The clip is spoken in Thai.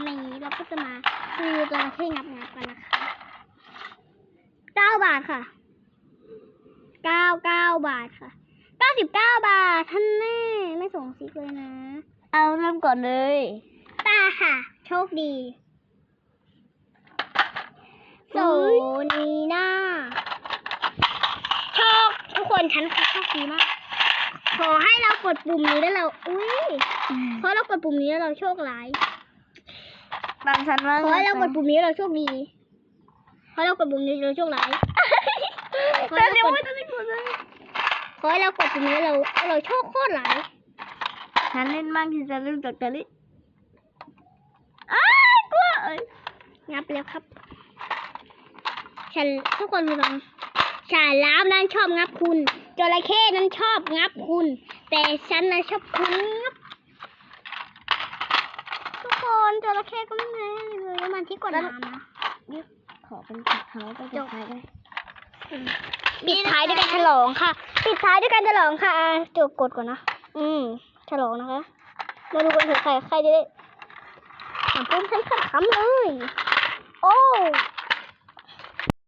นี้เราก็จะมารีวิวจระเข้งับงับกันนะคะเก้าบาทค่ะเก้าเก้าบาทค่ะเก้าสิบเก้าบาทท่านแน่ไม่ส่งซิกเลยนะ เอาเริ่มก่อนเลยตาค่ะ โชคดีโซนีน่าโชคทุกคนฉันคือโชคดีมากขอให้เรากดปุ่มนี้แล้วเรา อุ้ยเพราะเรากดปุ่มนี้แล้วเราโชคร้าย บางชั้นว่าขอให้เรากดปุ่มนี้แล้วเราโชคดีเพราะเรากดปุ่มนี้เราโชคร้ายขอแต่ให้เดี๋ยวเรากไม่ดต้องได้กดเลยขอให้เรากดปุ่มนี้แล้วเราเราโชคโคตรร้ายฉันเล่นมากที่จะเริ่มจากตอนนี้อ้ายกลัวเอ้ยงับแล้วครับฉันทุกคนฟังฉาล้ามนั้นชอบงับคุณจระเข้นั้นชอบงับคุณ แต่ฉันนั้นชอบคุณงับทุก คนจระเข้ก็ไม่แพ้เลยแล้วมันที่กดน้ำนะขอเป็นปิดท้ายไปจบท้ายด้วยปิดท้ายด้วยการฉลองค่ะ ปิดท้ายด้วยการฉลองค่ะอะจบกดก่อนนะ อืมฉลองนะคะ มาดูกันเถอะใครใครจะได้ถามเพิ่มฉันขัดคำเลยโอ้